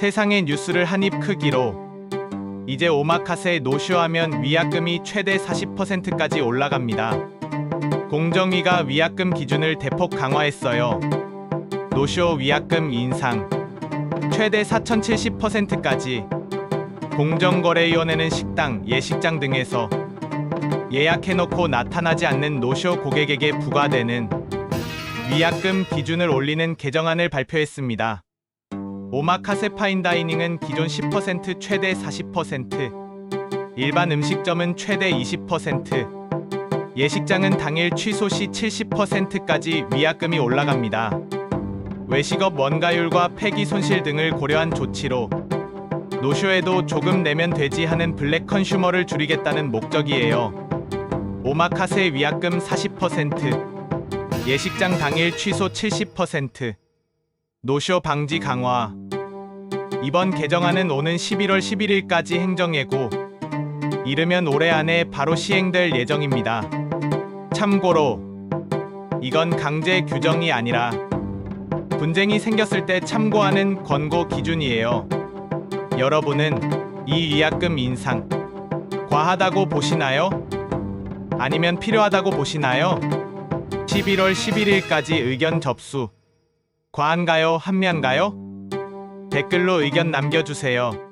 세상의 뉴스를 한입 크기로 이제 오마카세 노쇼하면 위약금이 최대 40%까지 올라갑니다. 공정위가 위약금 기준을 대폭 강화했어요. 노쇼 위약금 인상 최대 4,070%까지 공정거래위원회는 식당, 예식장 등에서 예약해놓고 나타나지 않는 노쇼 고객에게 부과되는 위약금 기준을 올리는 개정안을 발표했습니다. 오마카세 파인다이닝은 기존 10% 최대 40%, 일반 음식점은 최대 20%, 예식장은 당일 취소 시 70%까지 위약금이 올라갑니다. 외식업 원가율과 폐기 손실 등을 고려한 조치로 노쇼에도 조금 내면 되지 하는 블랙 컨슈머를 줄이겠다는 목적이에요. 오마카세 위약금 40%, 예식장 당일 취소 70%, 노쇼 방지 강화. 이번 개정안은 오는 11월 11일까지 행정예고, 이르면 올해 안에 바로 시행될 예정입니다. 참고로, 이건 강제 규정이 아니라 분쟁이 생겼을 때 참고하는 권고 기준이에요. 여러분은 이 위약금 인상 과하다고 보시나요? 아니면 필요하다고 보시나요? 11월 11일까지 의견 접수. 과한가요? 한미한가요? 댓글로 의견 남겨주세요.